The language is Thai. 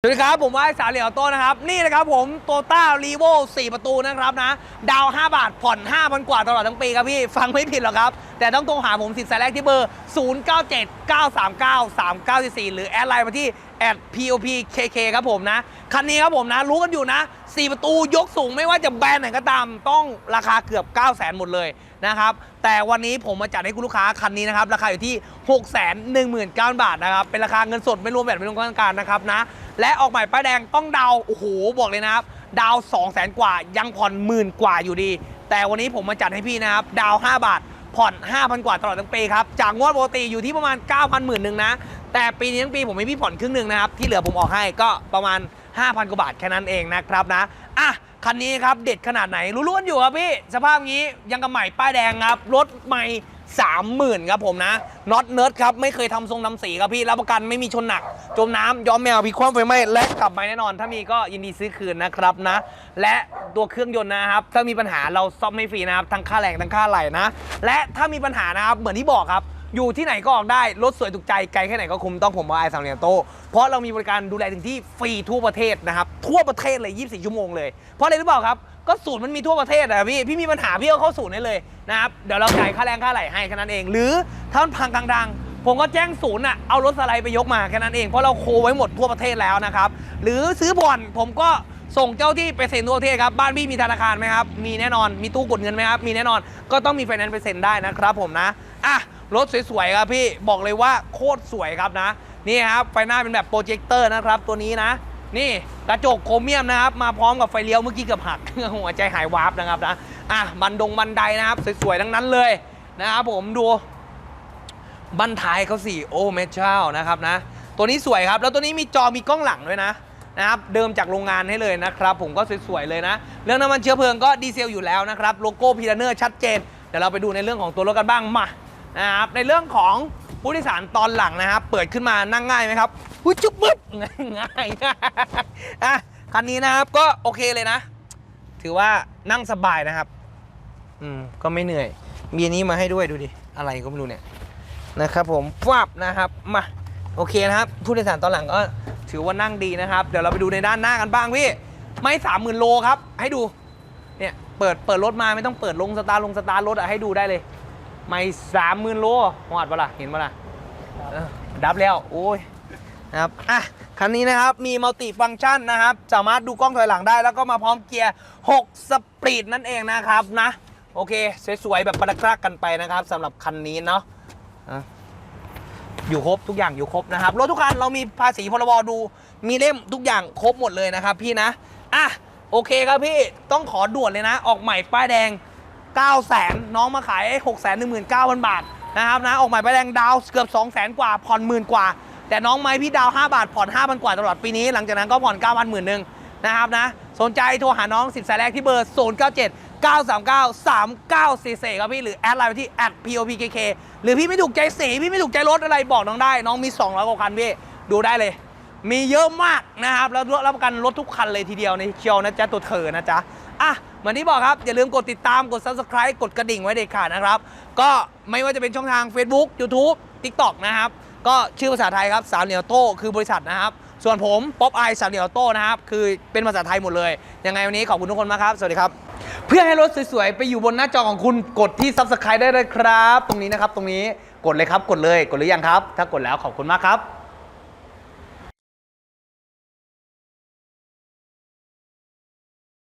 สวัสดีครับ ผมว่าสาเหลียวโต้นะครับ นี่นะครับผมโตต้ารีโว4 ประตูนะครับนะ ดาว 5 บาท ผ่อน 5,000 กว่าตลอดทั้งปีครับพี่ ฟังไม่ผิดหรอกครับ แต่ต้องโทรหาผมสิทธิ์สายแรกที่เบอร์ 0979393944 หรือแอดไลน์มาที่ @popkk ครับผมนะ คันนี้ครับผมนะ รู้กันอยู่นะ 4 ประตูยกสูงไม่ว่าจะแบรนด์ไหนก็ตาม ต้องราคาเกือบ 9 0 0 0 0 0 หมดเลยนะครับ แต่วันนี้ผมมาจัดให้คุณลูกค้าคันนี้นะครับ ราคาอยู่ที่ 6 1 9 0 0 0 บาทนะครับ เป็นราคาเงินสดไม่รวมแบตไม่รวมก้อนการนะครับนะ และออกใหม่ป้ายแดงต้องดาวโอ้โหบอกเลยนะครับ ดาว 2 0 0 0 0 0 กว่า ยังผ่อนหมื่นกว่าอยู่ดี แต่วันนี้ผมมาจัดให้พี่นะครับ ดาว 5 บาทผ่อน 5,000 กว่าตลอดทั้งปีครับ จากงวดปกติอยู่ที่ประมาณ 9,000หมื่นหนึ่งนะ แต่ปีนี้ทั้งปีผมให้พี่ผ่อนครึ่งหนึ่งนะครับ ที่เหลือผมออกให้ก็ประมาณ 5,000 กว่าบาทแค่นั้นเองนะครับนะ อะ คันนี้ครับเด็ดขนาดไหนรู้ๆกันอยู่ครับพี่ สภาพงี้ยังกับใหม่ป้ายแดงครับ รถใหม่30,000ครับผมนะน็อตเนิร์ดครับ ไม่เคยทำทรงทำสีครับพี่ รับประกันไม่มีชนหนัก จมน้ำย้อมแมวพิความไฟไหม้และกลับมาแน่นอน ถ้ามีก็ยินดีซื้อคืนนะครับนะ และตัวเครื่องยนต์นะครับ ถ้ามีปัญหาเราซ่อมให้ฟรีนะครับทั้งค่าแรงทั้งค่าไหลนะ และถ้ามีปัญหานะครับเหมือนที่บอกครับ อยู่ที่ไหนก็ออกได้ รถสวยถูกใจ ไกลแค่ไหนก็คุ้มต้องผมว่าไอสามเหลี่ยมโต เพราะเรามีบริการดูแลถึงที่ฟรีทั่วประเทศนะครับ ทั่วประเทศเลย 24 ชั่วโมงเลย เพราะอะไรรู้เปล่าครับ ก็ศูนย์มันมีทั่วประเทศอะพี่ พี่มีปัญหาพี่ก็เข้าศูนย์ได้เลยนะครับ เดี๋ยวเราจ่ายค่าแรงค่าไหลให้แค่นั้นเอง หรือถ้ามันพังกลางๆผมก็แจ้งศูนย์อะเอารถสไลด์ไปยกมาแค่นั้นเอง เพราะเราโคไว้หมดทั่วประเทศแล้วนะครับ หรือซื้อผ่อนผมก็ส่งเจ้าที่ไปเซ็นทั่วประเทศครับ บ้านพี่มีธนาคารไหมครับ มีแน่นอนมีตู้กดเงินไหมครับ มีแน่นอนก็ต้องมีไฟแนนซ์ไปเซ็นได้นะครับผมนะอะ รถสวยๆครับพี่บอกเลยว่าโคตรสวยครับนะ นี่ครับไฟหน้าเป็นแบบโปรเจคเตอร์นะครับตัวนี้นะ นี่กระจกโครเมียมนะครับ มาพร้อมกับไฟเลี้ยวเมื่อกี้กือบหักหัวใจหายวาร์ปนะครับนะอะบันดงบันไดนะครับสวยๆทั้งนั้นเลยนะครับผมดูบันท้ายเขาสี่โอ้แม่เจ้านะครับนะ ตัวนี้สวยครับ แล้วตัวนี้มีจอมีกล้องหลังด้วยนะนะครับเดิมจากโรงงานให้เลยนะครับ ผมก็สวยๆเลยนะ เรื่องน้ำมันเชื้อเพลิงก็ดีเซลอยู่แล้วนะครับโลโก้พีลเนอร์ชัดเจนเดี๋ยวเราไปดูในเรื่องของตัวรถกันบ้างมา นะครับในเรื่องของผู้โดยสารตอนหลังนะครับ เปิดขึ้นมานั่งง่ายไหมครับหุ้ยจุ๊บมึดง่ายๆอะคันนี้นะครับก็โอเคเลยนะ ถือว่านั่งสบายนะครับ อืมก็ไม่เหนื่อย มีนี้มาให้ด้วยดูดิอะไรก็ไม่รู้เนี่ยนะครับ ผมฟับนะครับมาโอเคนะครับผู้โดยสารตอนหลังก็ถือว่านั่งดีนะครับ เดี๋ยวเราไปดูในด้านหน้ากันบ้างพี่ไม่สามหมื่นโลครับ ให้ดูเนี่ยเปิดเปิดรถมาไม่ต้องเปิดลงสตาร์ลงสตาร์รถอะให้ดูได้เลย ไม่สามหมื่นโลหอดปะล่ะเห็นปะล่ะเออดับแล้ว โอ้ยนะครับอะคันนี้นะครับ มีมัลติฟัง c t ชันนะครับ สามารถดูกล้องถอยหลังได้ แล้วก็มาพร้อมเกียร์ 6 สปีดนั่นเองนะครับนะ โอเค สวยๆ แบบประดักๆกันไปนะครับสำหรับคันนี้เนาะอะอยู่ครบทุกอย่างอยู่ครบนะครับ รถทุกคันเรามีภาษีพรบดู มีเล่มทุกอย่างครบหมดเลยนะครับพี่นะ อะ โอเคครับพี่ต้องขอด่วนเลยนะ ออกใหม่ป้ายแดง 9 0 0 0 0น้องมาขาย 6 1 9 0 0 0 บาทนะครับนะออกหม่ป้ายแดงดาวเกือบ2 0 0 0 0 0กว่าผ่อนหมื่นกว่า แต่น้องไม้พี่ดาว 5 บาทผ่อน5,000กว่าตลอดปีนี้ หลังจากนั้นก็ผ่อน9,000หมื่นหนึ่งนะครับนะสนใจโทรหาน้องสิบสายแรกที่เบอร์ 0 9 7 9 3 9 3 9 4 4ครับพี่หรือแอดไลน์ไปที่ @popkk หรือพี่ไม่ถูกใจสีพี่ไม่ถูกใจรถอะไรบอกน้องได้ น้องมี 200กว่าคันพี่ดูได้เลย มีเยอะมากนะครับแล้วรับประกันรถทุกคันเลยทีเดียวในเชียวนะจ๊ะตัวเธอนะจ๊ะอะเหมือนที่บอกครับ อย่าลืมกดติดตามกด subscribe กดกระดิ่งไว้เด็ดขาดนะครับ ก็ไม่ว่าจะเป็นช่องทาง Facebook YouTube TikTok นะครับก็ชื่อภาษาไทยครับสามเหนียวโต้คือบริษัทนะครับ ส่วนผมป๊อปไอสามเหนียวโต้นะครับ คือเป็นภาษาไทยหมดเลย ยังไงวันนี้ขอบคุณทุกคนมากครับ สวัสดีครับ เพื่อให้รถสวยๆ ไปอยู่บนหน้าจอของคุณกดที่ subscribe ได้เลยครับ ตรงนี้นะครับ ตรงนี้กดเลยครับกดเลยกดหรือยังครับ ถ้ากดแล้วขอบคุณมากครับ